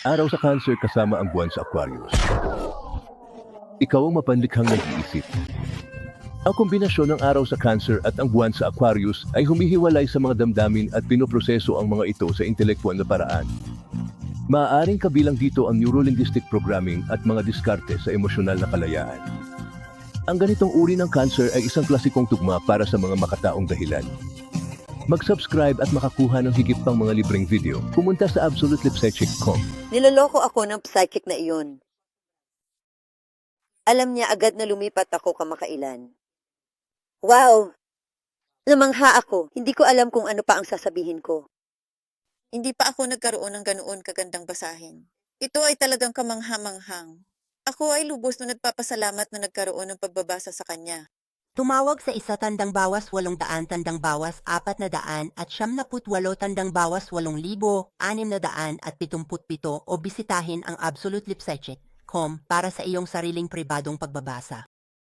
Araw sa Cancer kasama ang buwan sa Aquarius. Ikaw ang mapanlikhang nag-iisip. Ang kombinasyon ng araw sa Cancer at ang buwan sa Aquarius ay humihiwalay sa mga damdamin at pinoproseso ang mga ito sa intelektual na paraan. Maaaring kabilang dito ang neurolinguistic programming at mga diskarte sa emosyonal na kalayaan. Ang ganitong uri ng cancer ay isang klasikong tugma para sa mga makataong dahilan. Mag-subscribe at makakuha ng higit pang mga libreng video, pumunta sa absolutelipsychic.com. Niloloko ako ng psychic na iyon. Alam niya agad na lumipat ako kamakailan. Wow! Namangha ako. Hindi ko alam kung ano pa ang sasabihin ko. Hindi pa ako nagkaroon ng ganoon kagandang basahin. Ito ay talagang kamanghamanghang. Ako ay lubos na nagpapasalamat na nagkaroon ng pagbabasa sa kanya. Tumawag sa isa tandang bawas walong daan tandang bawas apat na daan at siyam na putwalo tandang bawas walong libo, anim na daan at pitumput pito o bisitahin ang absolutelipsychic.com para sa iyong sariling pribadong pagbabasa.